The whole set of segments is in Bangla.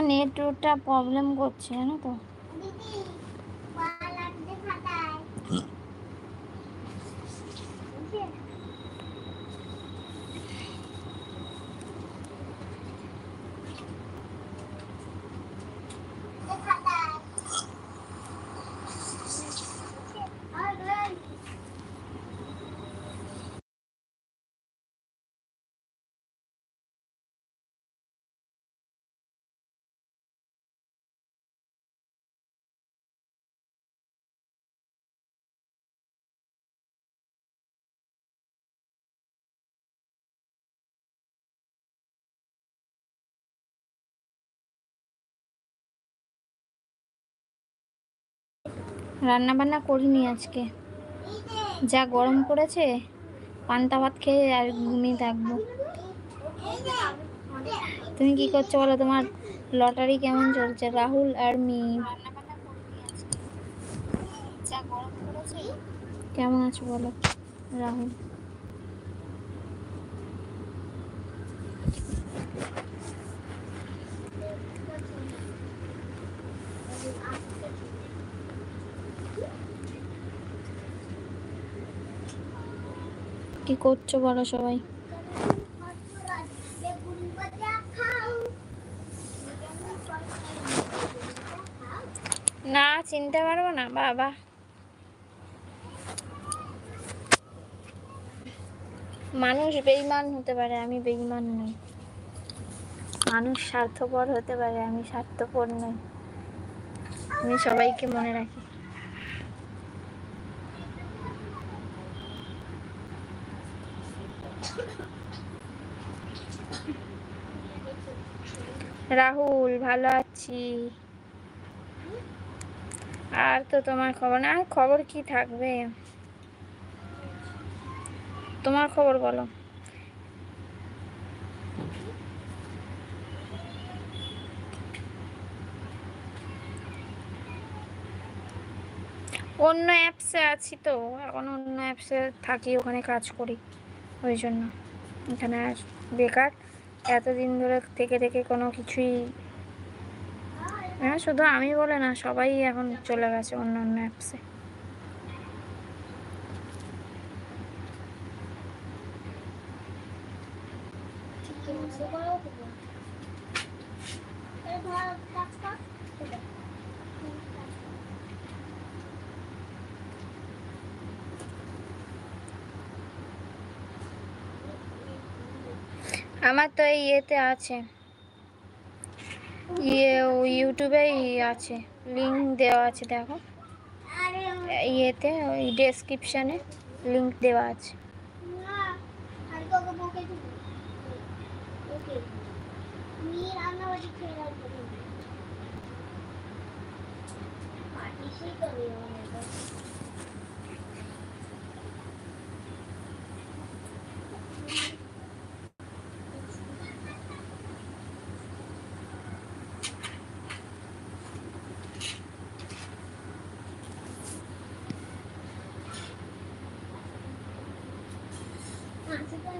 আমার নেটওয়ার্কটা প্রবলেম করছে জানো তো? রান্না বান্না করিনি আজকে। যা গরম পড়েছে, পান্তা ভাত খেয়ে আর ঘুমিয়ে থাকব। তুমি কি করছ বলো? তোমার লটারি কেমন চলছে? রাহুল আর মি। কেমন আছো বলো? রাহুল। কি করছ বলো সবাই? না, চিনতে পারব না, বাবা। মানুষ বেইমান হতে পারে, আমি বেইমান নই। মানুষ স্বার্থপর হতে পারে, আমি স্বার্থপর নই। আমি সবাইকে মনে রাখি। রাহুল, ভালো আছি। আর তো তোমার খবর? না আর খবর কি থাকবে? তোমার খবর বলো। অন্য অ্যাপসে আছি তো, এখন অন্য অ্যাপসে থাকি, ওখানে কাজ করি, ওই জন্য। এখানে বেকার। এতদিন ধরে থেকে থেকে কোনো কিছুই হ্যাঁ শুধু আমি বলে না, সবাই এখন চলে গেছে অন্য অন্য অ্যাপসে আমার তো এই ইয়েতে আছে। ইয়ে ও ইউটিউবেই আছে। লিঙ্ক দেওয়া আছে, দেখো। ইয়েতে, ওই ডেসক্রিপশানে লিঙ্ক দেওয়া আছে আর তোকে বকে দিব ওকে মি রান্নাবাড়ি খেয়ে রাখব পাটিসই তো নেই আমার কাছে। কাছে তো নিতে নেই। আমার কাছে নিতে নেই। কাছেই নেই। কাছে কি করে?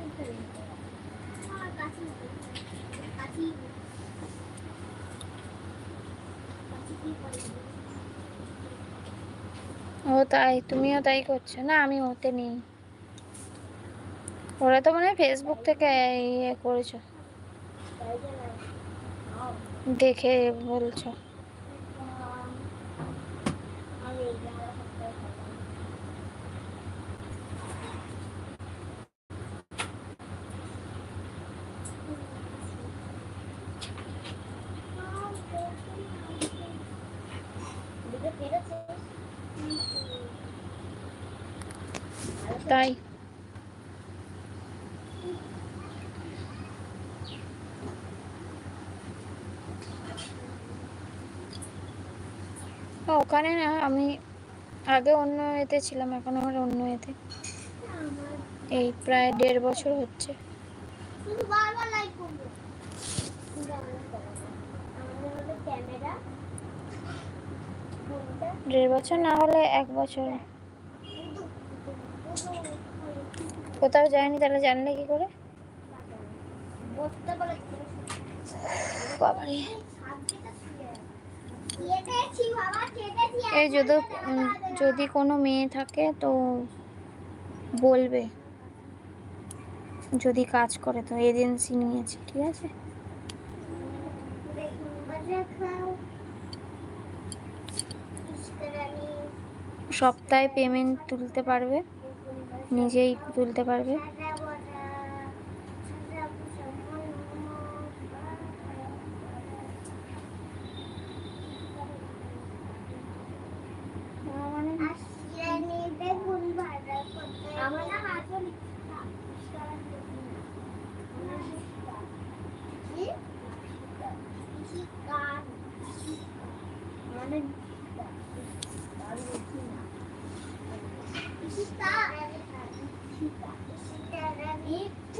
ও তাই, তুমিও তাই করছ? না, আমি ওতে নেই। ওরা তো মনে হয় ফেসবুক থেকে ইয়ে করেছ। দেখে বলছো। তাই। ওখানে না, আমি আগে অন্য এতে ছিলাম, এখন আমার অন্য এতে। এই প্রায় দেড় বছর হচ্ছে। দেড় বছর না হলে এক বছর। কোথাও যায়নি তাহলে জানলে কি করে? এই যদি যদি কোনো মেয়ে থাকে তো বলবে। যদি কাজ করে তো এজেন্সি নিয়েছে, ঠিক আছে? সপ্তাহে পেমেন্ট তুলতে পারবে। নিজেই তুলতে পারবে আমার নাম আসল মানে হুম আমার নাম ঋষিকা যতই বলা আমার নাম ভুলে ঋষিকা রানী ফরানি বাদাই তুমি গেলে ঋষিকা দিদি ঋষিকা দিদি আমার নাম ঋষিকা দিদি ঋষিকা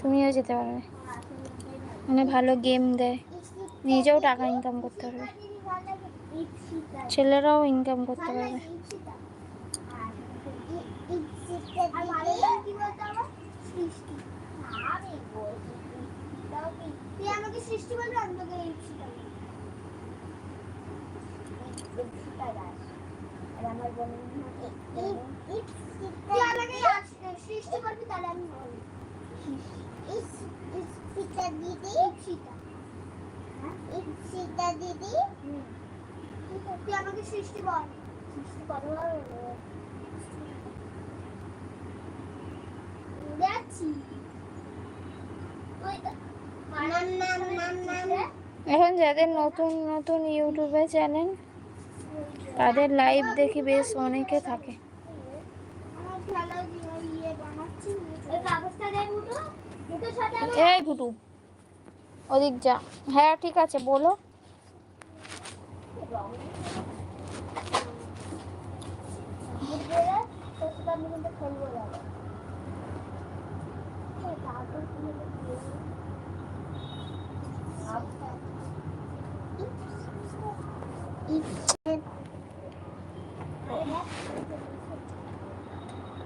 তুমিও যেতে পারবে। মানে ভালো গেম দেয়। নিজেও টাকা ইনকাম করতে পারবে। ছেলেরাও ইনকাম করতে পারবে। সৃষ্টি তাহলে আমি এখন যাদের নতুন নতুন ইউটিউবে চ্যানেল তাদের লাইভ দেখি বেশ অনেকে থাকে আমার ভালো ইয়ে বানাচ্ছি ওই কাগজটা দেয় মুটো মুটো সাথে আমি এই ভুটু। ওদিক যা। হ্যাঁ ঠিক আছে বলো। বুঝলে তোর সাথে আমি কিন্তু খেলব যাব এই কাগজগুলো দিয়ে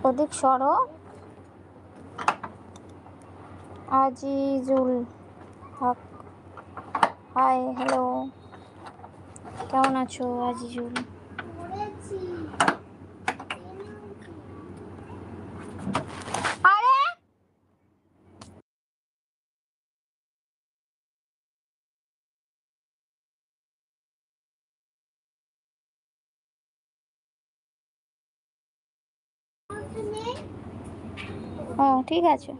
ওদিক সরো আজিজুল হক। হাই হ্যালো কেমন আছো আজিজুল? ও ঠিক আছে।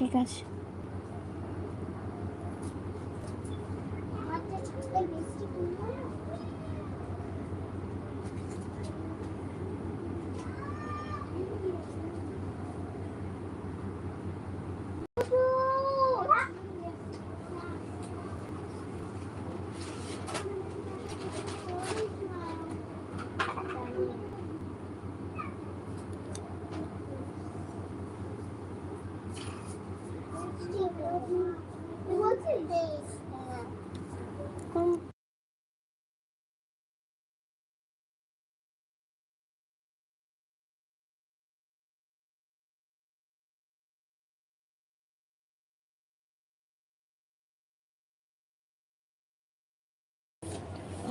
ঠিক আছে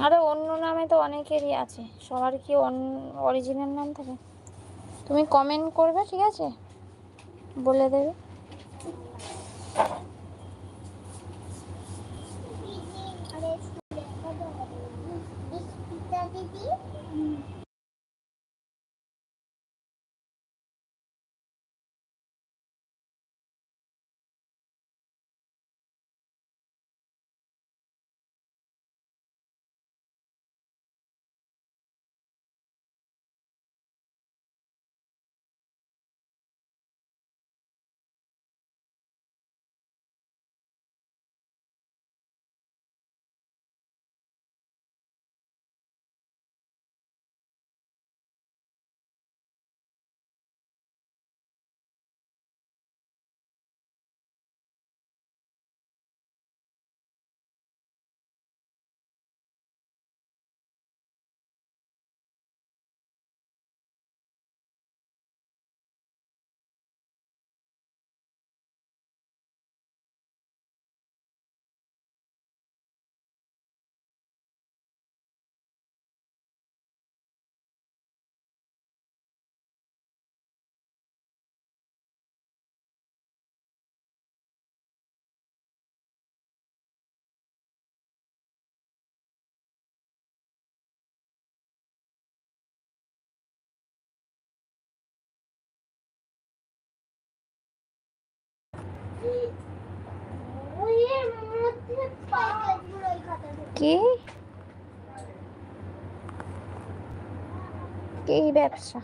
আরে অন্য নামে তো অনেকেরই আছে। সবার কি অরিজিনাল নাম থাকে? তুমি কমেন্ট করবে, ঠিক আছে? বলে দেবে। কি কি ব্যবসা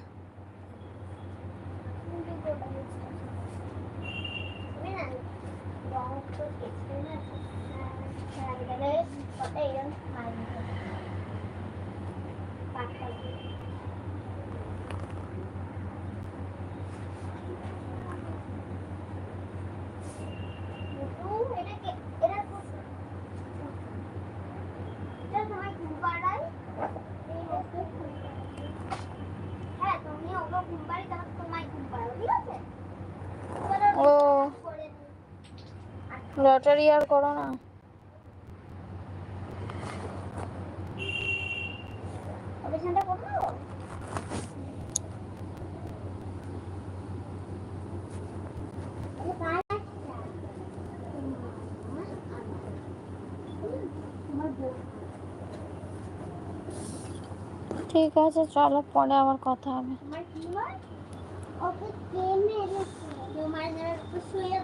হ্যাঁ তুমি ওগুলো ঘুম পাড়ি তাহলে তোমায় ঘুম পাড়ো ঠিক আছে ও লটারি আর করো না। ঠিক আছে চলো পরে আবার কথা হবে। তোমার শুয়ে